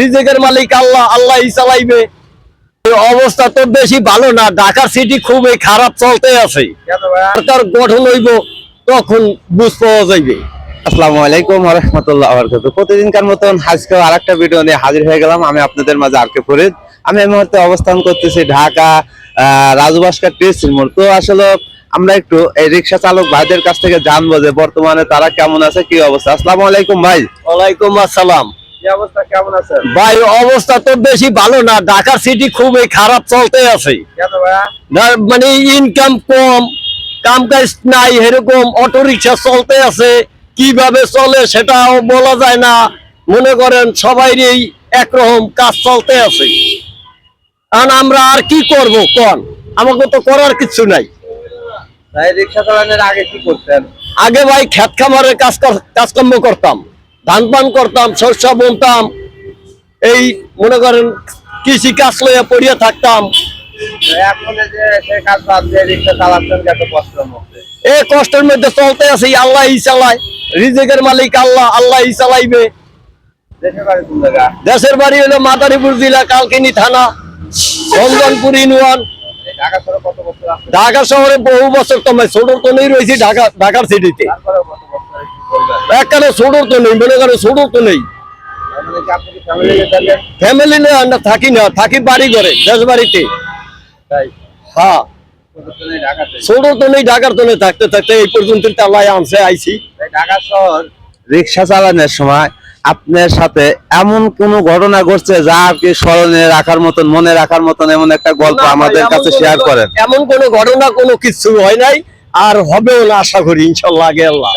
রিজেকের মালিক আল্লাহ আল্লাহ চালাইবে। অবস্থা তো বেশি ভালো না ঢাকা সিটি খুবই খারাপ চলতে আছে। সরকার গঠন হইব তখন বুঝ পাওয়া যাইবে। আসসালামু আলাইকুম রহমতুল্লাহ প্রতিদিনকার মতন আজকে আর একটা ভিডিও নিয়ে হাজির হয়ে গেলাম। আমি আপনাদের মাঝে আরকে ফরিদ। আমি এই মুহূর্তে অবস্থান করতেছি ঢাকা টিএসসির মোড় তো আসলে আমরা একটু এই রিক্সা চালক ভাইদের কাছ থেকে জানব যে বর্তমানে তারা কেমন আছে কি অবস্থা। আসসালামু আলাইকুম ভাই। ওয়ালাইকুম আসসালাম। ভাই অবস্থা তো বেশি ভালো না। ঢাকা সিটি খুবই খারাপ চলতে আছে। মানে ইনকাম কম কাম কাজ নাই এরকম অটো রিক্সা চলতে আছে। কীভাবে চলে সেটাও বলা যায় না। মনে করেন সবাইরই একরকম কাজ চলতে আছে। কারণ আমরা আর কি করব কোন? আমাকে তো করার কিছু নাই। ভাই রিক্সা চালানোর আগে কি করতেন? আগে ভাই খেত খামারের কাজ কাজকর্ম করতাম। ধান পান করতাম, শস্য বুনতাম, এই মনে করেন কৃষি কাজ লইয়া পড়িয়া থাকতাম। কষ্টের মধ্যে চলতে আছে, আল্লাহ চালায়, রিজেকের মালিক আল্লাহ আল্লাহ চালাইবে। দেশের বাড়ি হলো মাদারীপুর জেলা, কালকিনি থানা চন্দনপুর ইউনিয়ন। ঢাকা শহরে বহু বছর তোমায় ছোট তো নেই রয়েছি, ঢাকা ঢাকার সিটিতে তারপরে কত বছর কি করবেন একখানে তো নেই মনে করো তো নেই। আপনি ফ্যামিলি না আমরা থাকি না থাকি বাড়ি ঘরে দেশ বাড়িতে। হ্যাঁ। ছোট তো নেই ঢাকার তো নেই থাকতে থাকতে এই পর্যন্ত আনছে আইছি। ঢাকা শহর রিক্সা চালানোর সময় আপনার সাথে এমন কোন ঘটনা ঘটছে যা আর কি স্মরণে রাখার মতন মনে রাখার মতন এমন একটা গল্প আমাদের কাছে শেয়ার করেন। এমন কোনো ঘটনা কোনো কিছু হয় নাই আর হবেও না আশা করি ইনশাল্লাহ আগে আল্লাহ।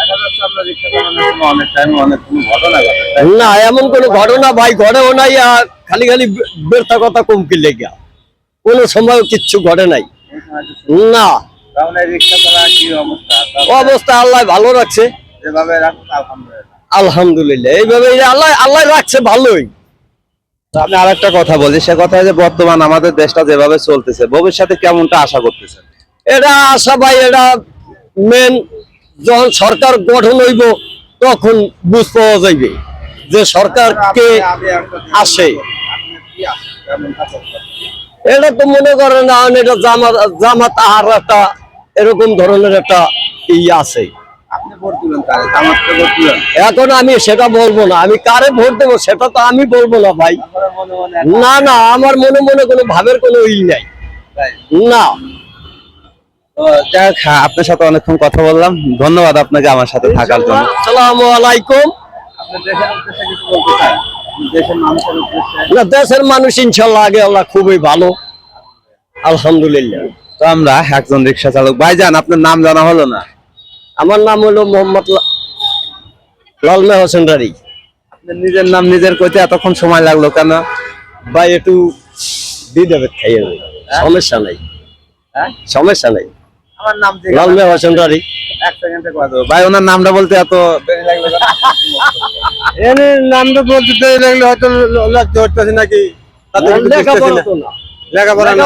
না এমন কোনো ঘটনা ভাই ঘটেও নাই আর খালি খালি বে- কথা কমকি লেগে। কোনো সময় কিচ্ছু ঘটে নাই। না। অবস্থা? আল্লাহ ভালো রাখছে। আলহামদুলিল্লাহ। আলহামদুলিল্লাহ এইভাবে আল্লাহ আল্লাহ রাখছে ভালোই। তো আমি আরেকটা কথা বলি সে কথা যে বর্তমান আমাদের দেশটা যেভাবে চলতেছে ভবিষ্যতে কেমনটা আশা করতেছেন? এটা আশা ভাই এটা মেন যখন সরকার গঠন হইব তখন বুঝ পাওয়া যাইবে যে সরকারকে আসে। এটা তো মনে করেন না এটা জামাত জামাত আহার একটা এরকম ধরনের একটা ই আছে। এখন আমি সেটা বলব না। আমি কারে ভোট দেবো সেটা তো আমি বলব না ভাই। না না আমার মনে মনে কোনো ভাবের কোনো ই নাই। না। তো যাই হ্যাঁ, আপনার সাথে অনেকক্ষণ কথা বললাম। ধন্যবাদ আপনাকে আমার সাথে থাকার জন্য। আসসালামু আলাইকুম। না দেশের মানুষ ইনশাল্লাহ আগে আল্লাহ খুবই ভালো। আলহামদুলিল্লাহ। তো আমরা একজন রিক্সা চালক। ভাইজান আপনার নাম জানা হলো না? আমার নাম হলো মোহাম্মদ লালমে হোসেন রারি আপনার নিজের নাম নিজের কইতে এতক্ষণ সময় লাগল কেন? ভাই একটু দিয়ে দেবে খাইয়ে। সমস্যা নাই। হ্যাঁ? সমস্যা নাই। আমার নাম ঠিক লালমে হোসেন রারি এক সেকেন্ডে কথা ভাই ওনার নামটা বলতে এত দেরি লাগল কেন? নামটা বলতে দেরি লাগলে হয়তো লাগতে হচ্ছে নাকি? তাতে লেখাপড়া তো না। না লেখাপড়া না।